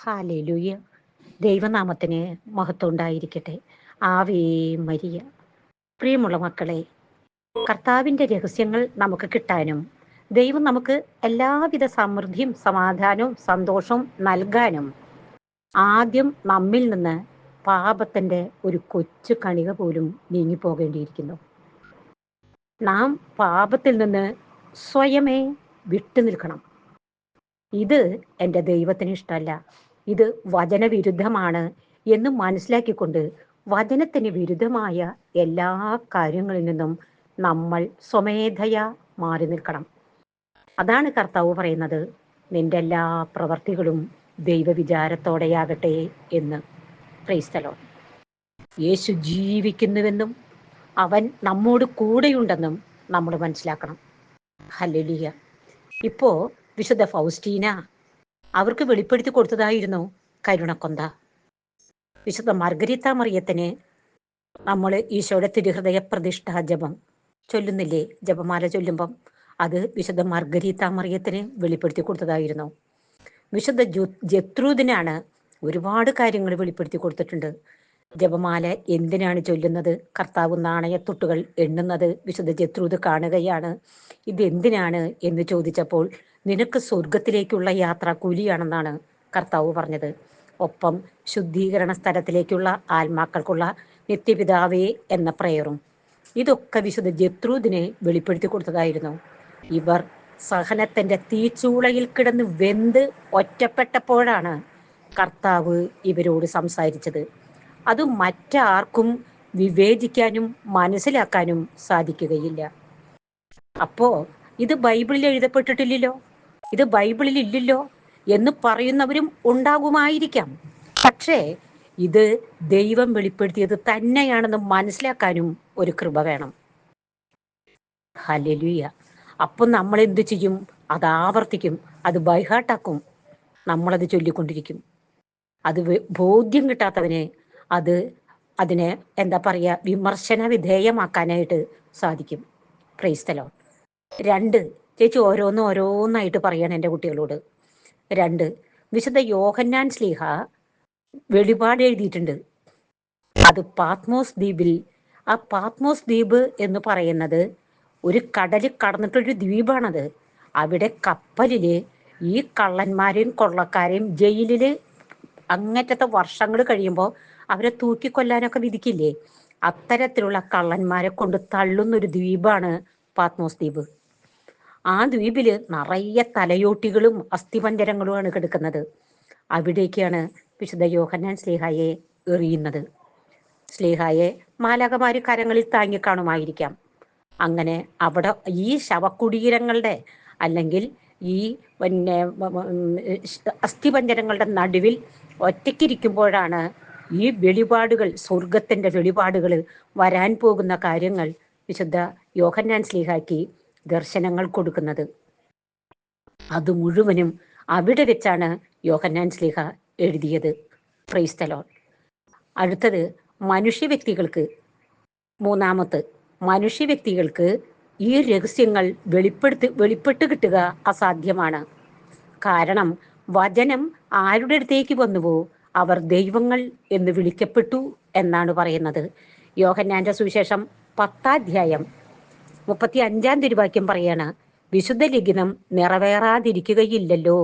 Hallelujah. ദൈവനാമത്തിന് മഹത്വം ഉണ്ടായിരിക്കട്ടെ. Ave Maria. പ്രിയമുള്ള മക്കളെ കർത്താവിന്റെ രഹസ്യങ്ങൾ നമുക്ക് കിട്ടാനും ദൈവം നമുക്ക് എല്ലാവിധ സമൃദ്ധിയും സമാധാനവും സന്തോഷവും നൽകാനും ആദ്യം നമ്മിൽ നിന്ന് പാപത്തിന്റെ ഒരു കൊച്ചു കണിക പോലും നീങ്ങിപ്പോകേണ്ടിയിരിക്കുന്നു. നാം പാപത്തിൽ നിന്ന് സ്വയമേ വിട്ടു നിൽക്കണം ഇത് എന്റെ ദൈവത്തിന് ഇഷ്ടമല്ല. ഇത് വചനവിരുദ്ധമാണ് എന്ന് മനസ്സിലാക്കിക്കൊണ്ട് വചനത്തിന് വിരുദ്ധമായ എല്ലാ കാര്യങ്ങളിൽ നിന്നും നമ്മൾ സ്വമേധയാ മാറി നിൽക്കണം. അതാണ് കർത്താവ് പറയുന്നത്. നിന്റെ എല്ലാ പ്രവർത്തികളും ദൈവവിചാരത്തോടെയാകട്ടെ എന്ന്. ക്രൈസ്തലോ യേശു ജീവിക്കുന്നുവെന്നും അവൻ നമ്മോട് കൂടെയുണ്ടെന്നും നമ്മൾ മനസ്സിലാക്കണം. ഹല്ലേലൂയ ഇപ്പോ വിശുദ്ധ ഫൗസ്റ്റീന അവർക്ക് വെളിപ്പെടുത്തി കൊടുത്തതായിരുന്നു കരുണക്കൊന്ത. വിശുദ്ധ മാർഗരീത്ത മറിയത്തിന് നമ്മൾ ഈശോയുടെ തിരുഹൃദയ പ്രതിഷ്ഠാ ജപം ചൊല്ലുന്നില്ലേ? ജപമാല ചൊല്ലുമ്പം അത് വിശുദ്ധ മാർഗരീത്ത മറിയത്തിന് വെളിപ്പെടുത്തി കൊടുത്തതായിരുന്നു. വിശുദ്ധ ജു ജത്രൂദിനാണ് ഒരുപാട് കാര്യങ്ങൾ വെളിപ്പെടുത്തി കൊടുത്തിട്ടുണ്ട്. ജപമാല എന്തിനാണ് ചൊല്ലുന്നത്? കർത്താവ് നാണയത്തൊട്ടുകൾ എണ്ണുന്നത് വിശുദ്ധ ജത്രൂത് കാണുകയാണ്. ഇത് എന്തിനാണ് എന്ന് ചോദിച്ചപ്പോൾ നിനക്ക് സ്വർഗത്തിലേക്കുള്ള യാത്ര കൂലിയാണെന്നാണ് കർത്താവ് പറഞ്ഞത്. ഒപ്പം ശുദ്ധീകരണ സ്ഥലത്തിലേക്കുള്ള ആത്മാക്കൾക്കുള്ള നിത്യപിതാവേ എന്ന പ്രയറും. ഇതൊക്കെ വിശുദ്ധ ജത്രൂദിനെ വെളിപ്പെടുത്തി കൊടുത്തതായിരുന്നു. ഇവർ സഹനത്തിന്റെ തീച്ചൂളയിൽ കിടന്ന് വെന്ത് ഒറ്റപ്പെട്ടപ്പോഴാണ് കർത്താവ് ഇവരോട് സംസാരിച്ചത്. അത് മറ്റാർക്കും വിവേചിക്കാനും മനസ്സിലാക്കാനും സാധിക്കുകയില്ല. അപ്പോ ഇത് ബൈബിളിൽ എഴുതപ്പെട്ടിട്ടില്ലല്ലോ? ഇത് ബൈബിളിൽ ഇല്ലല്ലോ എന്ന് പറയുന്നവരും ഉണ്ടാകുമായിരിക്കാം. പക്ഷേ ഇത് ദൈവം വെളിപ്പെടുത്തിയത് തന്നെയാണെന്ന് മനസ്സിലാക്കാനും ഒരു കൃപ വേണം. ഹലലുയ അപ്പൊ നമ്മൾ എന്ത് ചെയ്യും? അത് ആവർത്തിക്കും അത് ബൈഹാട്ടാക്കും നമ്മളത് ചൊല്ലിക്കൊണ്ടിരിക്കും. അത് ബോധ്യം കിട്ടാത്തവനെ അത് അതിനെ എന്താ പറയുക വിമർശന വിധേയമാക്കാനായിട്ട് സാധിക്കും. ക്രൈസ്തലോ രണ്ട് ചേച്ചി ഓരോന്നും ഓരോന്നായിട്ട് പറയാണ് എന്റെ കുട്ടികളോട്. രണ്ട് വിശുദ്ധ യോഹന്നാൻ സ്ലീഹ വെളിപാട് എഴുതിയിട്ടുണ്ട്. അത് പാത്മോസ് ദ്വീപിൽ ആ പാത്മോസ് ദ്വീപ് എന്ന് പറയുന്നത് ഒരു കടലിൽ കടന്നിട്ടൊരു ദ്വീപാണത്. അവിടെ കപ്പലിൽ ഈ കള്ളന്മാരെയും കൊള്ളക്കാരെയും ജയിലിൽ അങ്ങറ്റത്തെ വർഷങ്ങൾ കഴിയുമ്പോൾ അവരെ തൂക്കിക്കൊല്ലാനൊക്കെ വിധിക്കില്ലേ? അത്തരത്തിലുള്ള കള്ളന്മാരെ കൊണ്ട് തള്ളുന്ന ഒരു ദ്വീപാണ് പാത്മോസ് ദ്വീപ്. ആ ദ്വീപിൽ നിറയെ തലയോട്ടികളും അസ്ഥിപഞ്ചരങ്ങളുമാണ് കിടക്കുന്നത്. അവിടേക്കാണ് വിശുദ്ധ യോഹന്നാൻ സ്ലേഹായെ എറിയുന്നത്. സ്ലേഹായെ മാലാകമാര് കരങ്ങളിൽ താങ്ങിക്കാണുമായിരിക്കാം അങ്ങനെ അവിടെ ഈ ശവക്കുടീരങ്ങളുടെ അല്ലെങ്കിൽ ഈ പിന്നെ അസ്ഥിപഞ്ചരങ്ങളുടെ നടുവിൽ ഒറ്റയ്ക്കിരിക്കുമ്പോഴാണ് ഈ വെളിപാടുകൾ സ്വർഗത്തിന്റെ വെളിപാടുകൾ വരാൻ പോകുന്ന കാര്യങ്ങൾ വിശുദ്ധ യോഹന്നാൻ സ്ലീഹാക്കി ദർശനങ്ങൾ കൊടുക്കുന്നത്. അത് മുഴുവനും അവിടെ വെച്ചാണ് യോഹന്നാൻ സ്ലിഹ എഴുതിയത്. ക്രൈസ്തലോൺ അടുത്തത് മനുഷ്യ വ്യക്തികൾക്ക്. മൂന്നാമത്ത് മനുഷ്യ വ്യക്തികൾക്ക് ഈ രഹസ്യങ്ങൾ വെളിപ്പെടുത്തി വെളിപ്പെട്ട് കിട്ടുക അസാധ്യമാണ്. കാരണം വചനം ആരുടെ അടുത്തേക്ക് വന്നുവോ അവർ ദൈവങ്ങൾ എന്ന് വിളിക്കപ്പെട്ടു എന്നാണ് പറയുന്നത്. യോഹന്നാന്റെ സുവിശേഷം പത്താധ്യായം മുപ്പത്തി അഞ്ചാം തിരുവാക്യം പറയാണ് വിശുദ്ധ ലിഖിതം നിറവേറാതിരിക്കുകയില്ലല്ലോ.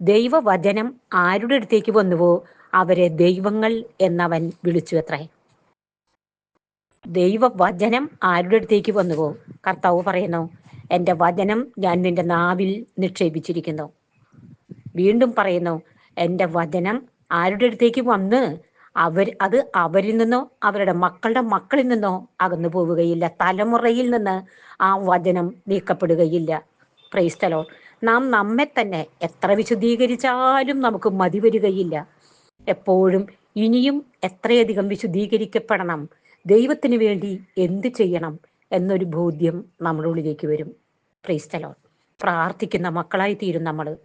ദൈവവചനം ആരുടെ അടുത്തേക്ക് വന്നുവോ അവരെ ദൈവങ്ങൾ എന്നവൻ വിളിച്ചു അത്രേ ദൈവവചനം ആരുടെ അടുത്തേക്ക് വന്നുവോ? കർത്താവ് പറയുന്നു എന്റെ വചനം ഞാൻ നിന്റെ നാവിൽ നിക്ഷേപിച്ചിരിക്കുന്നു. വീണ്ടും പറയുന്നു എന്റെ വചനം ആരുടെ അടുത്തേക്ക് വന്ന് അവർ അത് അവരിൽ നിന്നോ അവരുടെ മക്കളുടെ മക്കളിൽ നിന്നോ അകന്നു പോവുകയില്ല. തലമുറയിൽ നിന്ന് ആ വചനം നീക്കപ്പെടുകയില്ല. പ്രൈസ്തലോ നാം നമ്മെ തന്നെ എത്ര വിശുദ്ധീകരിച്ചാലും നമുക്ക് മതി വരികയില്ല. എപ്പോഴും ഇനിയും എത്രയധികം വിശുദ്ധീകരിക്കപ്പെടണം? ദൈവത്തിന് വേണ്ടി എന്ത് ചെയ്യണം? എന്നൊരു ബോധ്യം നമ്മുടെ ഉള്ളിലേക്ക് വരും. പ്രൈസ്തലോ പ്രാർത്ഥിക്കുന്ന മക്കളായി തീരും നമ്മൾ.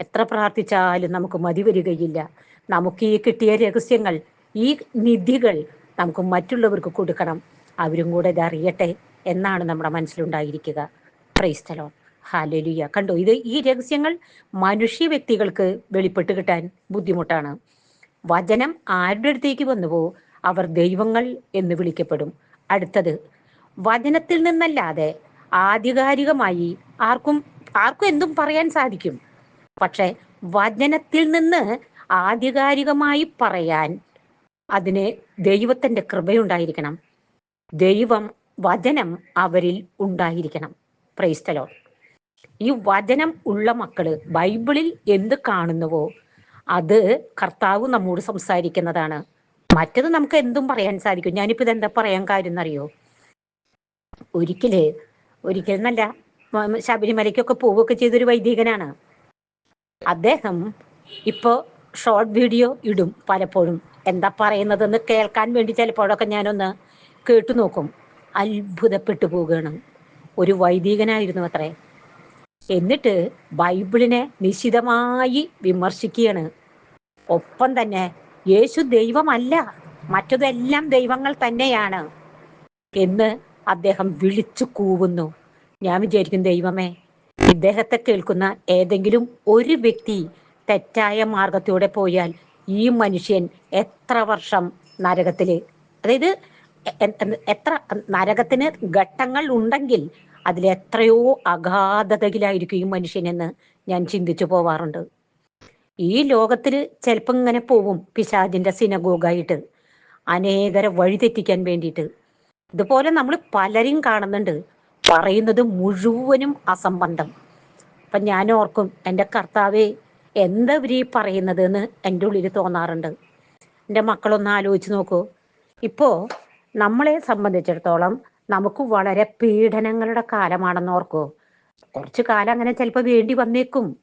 എത്ര പ്രാർത്ഥിച്ചാലും നമുക്ക് മതി വരികയില്ല. നമുക്ക് ഈ കിട്ടിയ രഹസ്യങ്ങൾ ഈ നിധികൾ നമുക്ക് മറ്റുള്ളവർക്ക് കൊടുക്കണം. അവരും കൂടെ ഇത് അറിയട്ടെ എന്നാണ് നമ്മുടെ മനസ്സിലുണ്ടായിരിക്കുക. ക്രൈസ്തലോ ഹാലലിയ കണ്ടോ ഇത് ഈ രഹസ്യങ്ങൾ മനുഷ്യ വ്യക്തികൾക്ക് വെളിപ്പെട്ട് കിട്ടാൻ ബുദ്ധിമുട്ടാണ്. വചനം ആരുടെ അടുത്തേക്ക് വന്നുവോ അവർ ദൈവങ്ങൾ എന്ന് വിളിക്കപ്പെടും. അടുത്തത് വചനത്തിൽ നിന്നല്ലാതെ ആധികാരികമായി ആർക്കും ആർക്കും എന്തും പറയാൻ സാധിക്കും. പക്ഷെ വചനത്തിൽ നിന്ന് ആധികാരികമായി പറയാൻ അതിന് ദൈവത്തിന്റെ കൃപയുണ്ടായിരിക്കണം. ദൈവം വചനം അവരിൽ ഉണ്ടായിരിക്കണം. പ്രൈസ്തലോ ഈ വചനം ഉള്ള മക്കൾ ബൈബിളിൽ എന്ത് കാണുന്നുവോ അത് കർത്താവ് നമ്മോട് സംസാരിക്കുന്നതാണ്. മറ്റത് നമുക്ക് എന്തും പറയാൻ സാധിക്കും. ഞാനിപ്പോ എന്താ പറയാൻ കാര്യം എന്നറിയോ ഒരിക്കൽ ഒരിക്കലെന്നല്ല ശബരിമലയ്ക്കൊക്കെ പോവുകയൊക്കെ ചെയ്തൊരു വൈദികനാണ്. അദ്ദേഹം ഇപ്പോ ഷോർട്ട് വീഡിയോ ഇടും പലപ്പോഴും. എന്താ പറയുന്നതെന്ന് കേൾക്കാൻ വേണ്ടി ചിലപ്പോഴൊക്കെ ഞാനൊന്ന് കേട്ടു നോക്കും. അത്ഭുതപ്പെട്ടു പോവുകയാണ്. ഒരു വൈദികനായിരുന്നു അത്രേ. എന്നിട്ട് ബൈബിളിനെ നിശിതമായി വിമർശിക്കുകയാണ്. ഒപ്പം തന്നെ യേശു ദൈവമല്ല മറ്റതെല്ലാം ദൈവങ്ങൾ തന്നെയാണ് എന്ന് അദ്ദേഹം വിളിച്ചു കൂവുന്നു. ഞാൻ വിചാരിക്കും ദൈവമേ ഇദ്ദേഹത്തെ കേൾക്കുന്ന ഏതെങ്കിലും ഒരു വ്യക്തി തെറ്റായ മാർഗത്തിലൂടെ പോയാൽ ഈ മനുഷ്യൻ എത്ര വർഷം നരകത്തിൽ അതായത് എത്ര നരകത്തിന് ഘട്ടങ്ങൾ ഉണ്ടെങ്കിൽ അതിൽ എത്രയോ അഗാധതയിലായിരിക്കും ഈ മനുഷ്യനെന്ന് ഞാൻ ചിന്തിച്ചു പോവാറുണ്ട്. ഈ ലോകത്തിൽ ചിലപ്പോൾ ഇങ്ങനെ പോവും പിശാജിന്റെ സിനഗോഗായിട്ട്. അനേകരെ വഴിതെറ്റിക്കാൻ വേണ്ടിയിട്ട്. ഇതുപോലെ നമ്മൾ പലരും കാണുന്നുണ്ട്. പറയുന്നത് മുഴുവനും അസംബന്ധം. അപ്പൊ ഞാൻ ഓർക്കും എന്റെ കർത്താവെ എന്താ ഇവർ ഈ പറയുന്നത് എന്ന് എന്റെ ഉള്ളിൽ തോന്നാറുണ്ട്. എന്റെ മക്കളൊന്ന് ആലോചിച്ച് നോക്കൂ. ഇപ്പോ നമ്മളെ സംബന്ധിച്ചിടത്തോളം നമുക്ക് വളരെ പീഡനങ്ങളുടെ കാലമാണെന്ന് ഓർക്കോ. കുറച്ചു കാലം അങ്ങനെ ചിലപ്പോൾ വേണ്ടി വന്നേക്കും.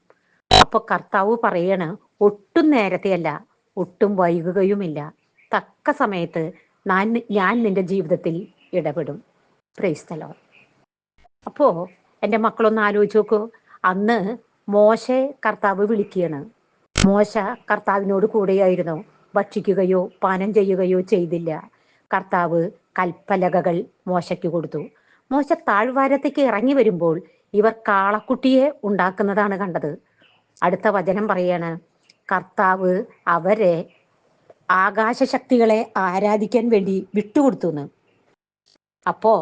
അപ്പൊ കർത്താവ് പറയണ് ഒട്ടും നേരത്തെയല്ല ഒട്ടും വൈകുകയുമില്ല. തക്ക സമയത്ത് ഞാൻ ഞാൻ നിന്റെ ജീവിതത്തിൽ ഇടപെടും. പ്രൈസ്തലോ അപ്പോ എന്റെ മക്കളൊന്ന് ആലോചിച്ച് നോക്കൂ. അന്ന് മോശെ കർത്താവ് വിളിക്കുകയാണ്. മോശ കർത്താവിനോട് കൂടെയായിരുന്നു. ഭക്ഷിക്കുകയോ പാനം ചെയ്യുകയോ ചെയ്തില്ല. കർത്താവ് കൽപ്പലകകൾ മോശയ്ക്ക് കൊടുത്തു. മോശ താഴ്വാരത്തേക്ക് ഇറങ്ങി വരുമ്പോൾ ഇവർ കാളക്കുട്ടിയെ ഉണ്ടാക്കുന്നതാണ് കണ്ടത്. അടുത്ത വചനം പറയാണ് കർത്താവ് അവരെ ആകാശശക്തികളെ ആരാധിക്കാൻ വേണ്ടി വിട്ടുകൊടുത്തു അപ്പോ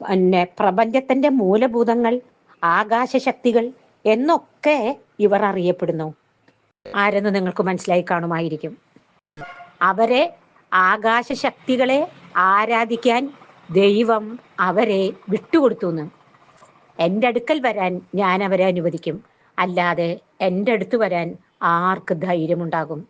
പിന്നെ പ്രപഞ്ചത്തിന്റെ മൂലഭൂതങ്ങൾ ആകാശശക്തികൾ എന്നൊക്കെ ഇവർ അറിയപ്പെടുന്നു. ആരെന്ന് നിങ്ങൾക്ക് മനസ്സിലായി കാണുമായിരിക്കും. അവരെ ആകാശ ശക്തികളെ ആരാധിക്കാൻ ദൈവം അവരെ വിട്ടുകൊടുത്തു എന്ന് എന്റെ അടുക്കൽ വരാൻ ഞാൻ അവരെ അനുവദിക്കും. അല്ലാതെ എന്റെ അടുത്ത് വരാൻ ആർക്ക് ധൈര്യമുണ്ടാകും?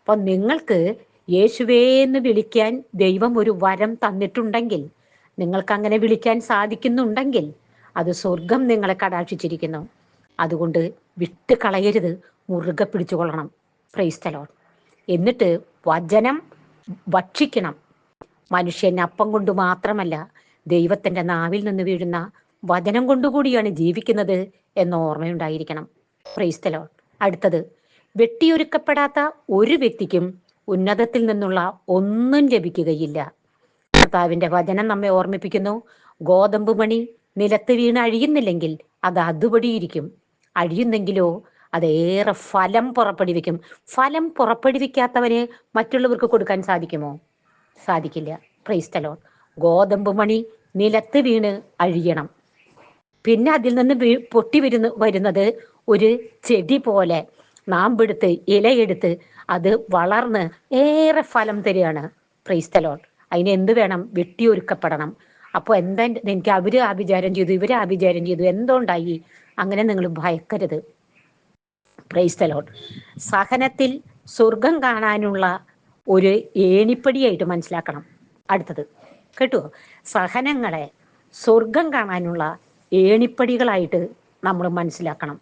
അപ്പം നിങ്ങൾക്ക് യേശുവേ എന്ന് വിളിക്കാൻ ദൈവം ഒരു വരം തന്നിട്ടുണ്ടെങ്കിൽ നിങ്ങൾക്ക് അങ്ങനെ വിളിക്കാൻ സാധിക്കുന്നുണ്ടെങ്കിൽ അത് സ്വർഗം നിങ്ങളെ കടാക്ഷിച്ചിരിക്കുന്നു. അതുകൊണ്ട് വിട്ട് കളയരുത്. മുറുകെ പിടിച്ചുകൊള്ളണം. പ്രൈസ്തലോൺ എന്നിട്ട് വചനം ഭക്ഷിക്കണം. മനുഷ്യൻ അപ്പം കൊണ്ട് മാത്രമല്ല ദൈവത്തിന്റെ നാവിൽ നിന്ന് വീഴുന്ന വചനം കൊണ്ടുകൂടിയാണ് ജീവിക്കുന്നത് എന്ന ഓർമ്മയുണ്ടായിരിക്കണം. പ്രൈസ്തലോൺ അടുത്തത് വെട്ടിയൊരുക്കപ്പെടാത്ത ഒരു വ്യക്തിക്കും ഉന്നതത്തിൽ നിന്നുള്ള ഒന്നും ലഭിക്കുകയില്ല. കർത്താവിന്റെ വചനം നമ്മെ ഓർമ്മിപ്പിക്കുന്നു. ഗോതമ്പ് മണി നിലത്ത് വീണ് അഴിയുന്നില്ലെങ്കിൽ അത് അതുപടിയിരിക്കും അഴിയുന്നെങ്കിലോ അതേറെ ഫലം പുറപ്പെടുവിക്കും. ഫലം പുറപ്പെടുവിക്കാത്തവന് മറ്റുള്ളവർക്ക് കൊടുക്കാൻ സാധിക്കുമോ? സാധിക്കില്ല. പ്രൈസ്തലോ ഗോതമ്പ് മണി നിലത്ത് വീണ് അഴിയണം. പിന്നെ അതിൽ നിന്ന് പൊട്ടി വരുന്ന വരുന്നത് ഒരു ചെടി പോലെ നാമ്പെടുത്ത് ഇലയെടുത്ത് അത് വളർന്ന് ഏറെ ഫലം തരികയാണ്. പ്രൈസ്തലോൺ അതിന് എന്ത് വേണം? വെട്ടിയൊരുക്കപ്പെടണം. അപ്പോൾ എന്താ എനിക്ക് അവർ ആഭിചാരം ചെയ്തു ഇവർ ആഭിചാരം ചെയ്തു എന്തുകൊണ്ടായി? അങ്ങനെ നിങ്ങൾ ഭയക്കരുത്. പ്രൈസ് തലോട്ട് സഹനത്തിൽ സ്വർഗം കാണാനുള്ള ഒരു ഏണിപ്പടിയായിട്ട് മനസ്സിലാക്കണം. അടുത്തത് കേട്ടോ? സഹനങ്ങളെ സ്വർഗം കാണാനുള്ള ഏണിപ്പടികളായിട്ട് നമ്മൾ മനസ്സിലാക്കണം.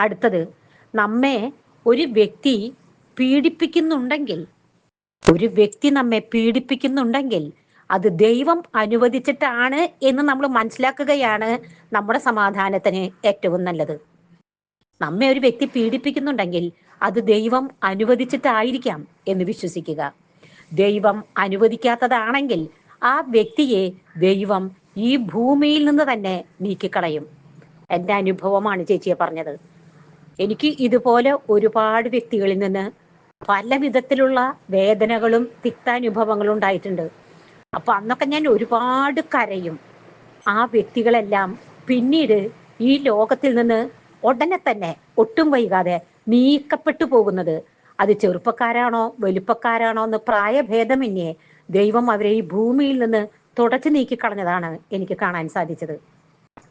അടുത്തത് നമ്മെ ഒരു വ്യക്തി പീഡിപ്പിക്കുന്നുണ്ടെങ്കിൽ ഒരു വ്യക്തി നമ്മെ പീഡിപ്പിക്കുന്നുണ്ടെങ്കിൽ അത് ദൈവം അനുവദിച്ചിട്ടാണ് എന്ന് നമ്മൾ മനസ്സിലാക്കുകയാണ് നമ്മുടെ സമാധാനത്തിന് ഏറ്റവും നല്ലത്. നമ്മെ ഒരു വ്യക്തി പീഡിപ്പിക്കുന്നുണ്ടെങ്കിൽ അത് ദൈവം അനുവദിച്ചിട്ടായിരിക്കാം എന്ന് വിശ്വസിക്കുക. ദൈവം അനുവദിക്കാത്തതാണെങ്കിൽ ആ വ്യക്തിയെ ദൈവം ഈ ഭൂമിയിൽ നിന്ന് തന്നെ നീക്കിക്കളയും. എന്റെ അനുഭവമാണ് ചേച്ചിയെ പറഞ്ഞത്. എനിക്ക് ഇതുപോലെ ഒരുപാട് വ്യക്തികളിൽ നിന്ന് പല വിധത്തിലുള്ള വേദനകളും തിക്താനുഭവങ്ങളും ഉണ്ടായിട്ടുണ്ട്. അപ്പൊ അന്നൊക്കെ ഞാൻ ഒരുപാട് കരയും. ആ വ്യക്തികളെല്ലാം പിന്നീട് ഈ ലോകത്തിൽ നിന്ന് ഉടനെ തന്നെ ഒട്ടും വൈകാതെ നീക്കപ്പെട്ടു പോകുന്നത്. അത് ചെറുപ്പക്കാരാണോ വലുപ്പക്കാരാണോ എന്ന് പ്രായഭേദമന്യേ ദൈവം അവരെ ഈ ഭൂമിയിൽ നിന്ന് തുടച്ചു നീക്കിക്കളഞ്ഞതാണ് എനിക്ക് കാണാൻ സാധിച്ചത്.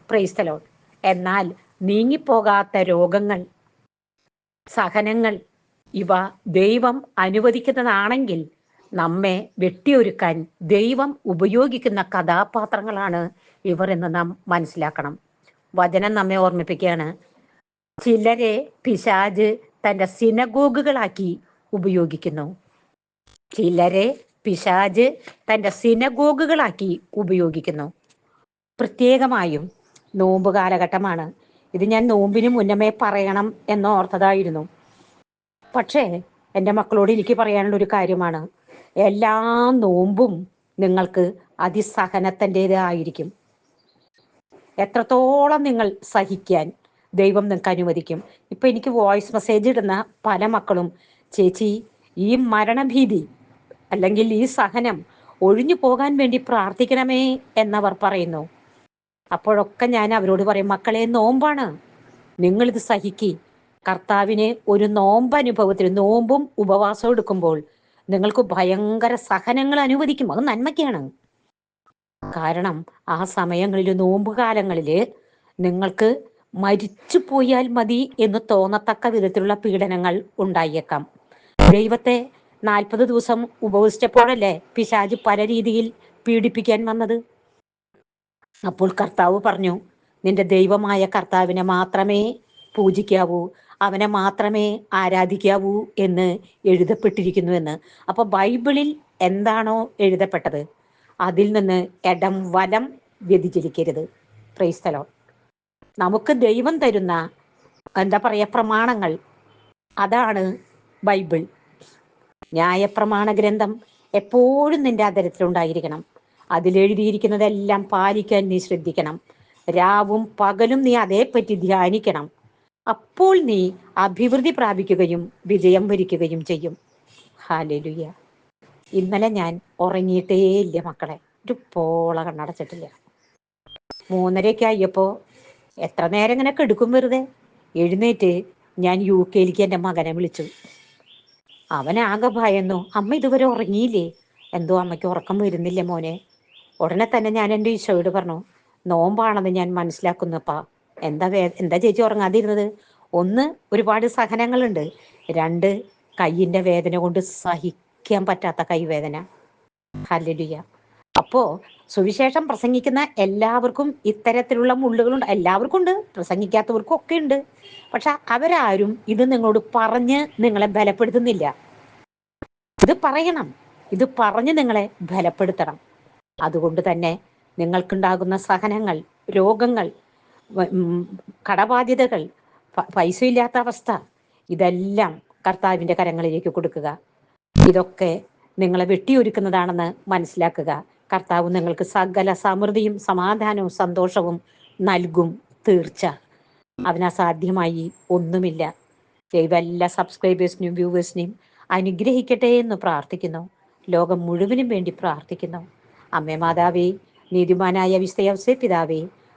പ്രൈസ്തലോ എന്നാൽ നീങ്ങിപ്പോകാത്ത രോഗങ്ങൾ സഹനങ്ങൾ ഇവ ദൈവം അനുവദിക്കുന്നതാണെങ്കിൽ നമ്മെ വെട്ടിയൊരുക്കാൻ ദൈവം ഉപയോഗിക്കുന്ന കഥാപാത്രങ്ങളാണ് ഇവർ എന്ന് നാം മനസ്സിലാക്കണം. വചനം നമ്മെ ഓർമ്മിപ്പിക്കുകയാണ്. ചിലരെ പിശാജ് തന്റെ സിനഗോഗുകളാക്കി ഉപയോഗിക്കുന്നു. ചിലരെ പിശാജ് തന്റെ സിനഗോഗുകളാക്കി ഉപയോഗിക്കുന്നു. പ്രത്യേകമായും നോമ്പ് കാലഘട്ടമാണ്. ഇത് ഞാൻ നോമ്പിന് മുന്നമേ പറയണം എന്നോർത്തതായിരുന്നു പക്ഷേ എന്റെ മക്കളോട് എനിക്ക് പറയാനുള്ള ഒരു കാര്യമാണ്. എല്ലാ നോമ്പും നിങ്ങൾക്ക് അതിസഹനത്തിന്റെതായിരിക്കും. എത്രത്തോളം നിങ്ങൾ സഹിക്കാൻ ദൈവം നിങ്ങൾക്ക് അനുവദിക്കും. ഇപ്പൊ എനിക്ക് വോയിസ് മെസ്സേജ് ഇടുന്ന പല മക്കളും ചേച്ചി ഈ മരണഭീതി അല്ലെങ്കിൽ ഈ സഹനം ഒഴിഞ്ഞു പോകാൻ വേണ്ടി പ്രാർത്ഥിക്കണമേ എന്നവർ പറയുന്നു. അപ്പോഴൊക്കെ ഞാൻ അവരോട് പറയും മക്കളെ നോമ്പാണ്. നിങ്ങളിത് സഹിക്കി. കർത്താവിനെ ഒരു നോമ്പ് അനുഭവത്തിൽ നോമ്പും ഉപവാസവും എടുക്കുമ്പോൾ നിങ്ങൾക്ക് ഭയങ്കര സഹനങ്ങൾ അനുവദിക്കും. അത് നന്മയ്ക്കാണ്. കാരണം ആ സമയങ്ങളിൽ നോമ്പ് കാലങ്ങളിൽ നിങ്ങൾക്ക് മരിച്ചു പോയാൽ മതി എന്ന് തോന്നത്തക്ക വിധത്തിലുള്ള പീഡനങ്ങൾ ഉണ്ടായേക്കാം. ദൈവത്തെ നാൽപ്പത് ദിവസം ഉപവസിച്ചപ്പോഴല്ലേ പിശാജ് പല രീതിയിൽ പീഡിപ്പിക്കാൻ വന്നത്? അപ്പോൾ കർത്താവ് പറഞ്ഞു നിന്റെ ദൈവമായ കർത്താവിനെ മാത്രമേ പൂജിക്കാവൂ അവനെ മാത്രമേ ആരാധിക്കാവൂ എന്ന് എഴുതപ്പെട്ടിരിക്കുന്നു എന്ന് അപ്പൊ ബൈബിളിൽ എന്താണോ എഴുതപ്പെട്ടത്? അതിൽ നിന്ന് ഇടം വലം വ്യതിചരിക്കരുത് പ്രൈസ്തലോ നമുക്ക് ദൈവം തരുന്ന എന്താ പറയാ പ്രമാണങ്ങൾ അതാണ് ബൈബിൾ. ന്യായപ്രമാണ ഗ്രന്ഥം എപ്പോഴും നിന്റെ അതരത്തിലുണ്ടായിരിക്കണം അതിലെഴുതിയിരിക്കുന്നതെല്ലാം പാലിക്കാൻ നീ ശ്രദ്ധിക്കണം. രാവും പകലും നീ അതേപ്പറ്റി ധ്യാനിക്കണം. അപ്പോൾ നീ അഭിവൃദ്ധി പ്രാപിക്കുകയും വിജയം വരിക്കുകയും ചെയ്യും. ഹാലലുയ ഇന്നലെ ഞാൻ ഉറങ്ങിയിട്ടേ ഇല്ല മക്കളെ. ഒരു പോള കണ്ണടച്ചിട്ടില്ല. മൂന്നരയൊക്കെ ആയപ്പോ എത്ര നേരം ഇങ്ങനെ കെടുക്കും വെറുതെ? എഴുന്നേറ്റ് ഞാൻ യു കെയിലേക്ക് എന്റെ മകനെ വിളിച്ചു. അവൻ ആകെ ഭയന്നു. അമ്മ ഇതുവരെ ഉറങ്ങിയില്ലേ? എന്തോ അമ്മയ്ക്ക് ഉറക്കം വരുന്നില്ല മോനെ. ഉടനെ തന്നെ ഞാൻ എന്റെ ഈശോയോട് പറഞ്ഞു നോമ്പാണെന്ന് ഞാൻ മനസ്സിലാക്കുന്നപ്പാ എന്താ വേ എന്താ ചേച്ചി ഉറങ്ങാതിരുന്നത്? ഒന്ന് ഒരുപാട് സഹനങ്ങളുണ്ട്. രണ്ട് കയ്യിന്റെ വേദന കൊണ്ട് സഹിക്കാൻ പറ്റാത്ത കൈവേദന. ഹല്ലുയ അപ്പോ സുവിശേഷം പ്രസംഗിക്കുന്ന എല്ലാവർക്കും ഇത്തരത്തിലുള്ള മുള്ളുകളുണ്ട്. എല്ലാവർക്കും ഉണ്ട് പ്രസംഗിക്കാത്തവർക്കും ഒക്കെ ഉണ്ട്. പക്ഷെ അവരാരും ഇത് നിങ്ങളോട് പറഞ്ഞ് നിങ്ങളെ ബലപ്പെടുത്തുന്നില്ല. ഇത് പറയണം. ഇത് പറഞ്ഞ് നിങ്ങളെ ബലപ്പെടുത്തണം. അതുകൊണ്ട് തന്നെ നിങ്ങൾക്കുണ്ടാകുന്ന സഹനങ്ങൾ രോഗങ്ങൾ കടബാധ്യതകൾ പൈസ ഇല്ലാത്ത അവസ്ഥ ഇതെല്ലാം കർത്താവിന്റെ കരങ്ങളിലേക്ക് കൊടുക്കുക. ഇതൊക്കെ നിങ്ങളെ വെട്ടിയൊരുക്കുന്നതാണെന്ന് മനസ്സിലാക്കുക. കർത്താവ് നിങ്ങൾക്ക് സകല സമൃദ്ധിയും സമാധാനവും സന്തോഷവും നൽകും തീർച്ച. അവനസാധ്യമായി ഒന്നുമില്ല. ദൈവം എല്ലാ സബ്സ്ക്രൈബേഴ്സിനെയും വ്യൂവേഴ്സിനെയും അനുഗ്രഹിക്കട്ടെ എന്ന് പ്രാർത്ഥിക്കുന്നു. ലോകം മുഴുവനും വേണ്ടി പ്രാർത്ഥിക്കുന്നു. അമ്മേ മാതാവേ നീതിമാനായ വിസ്തയവസേ പിതാവേ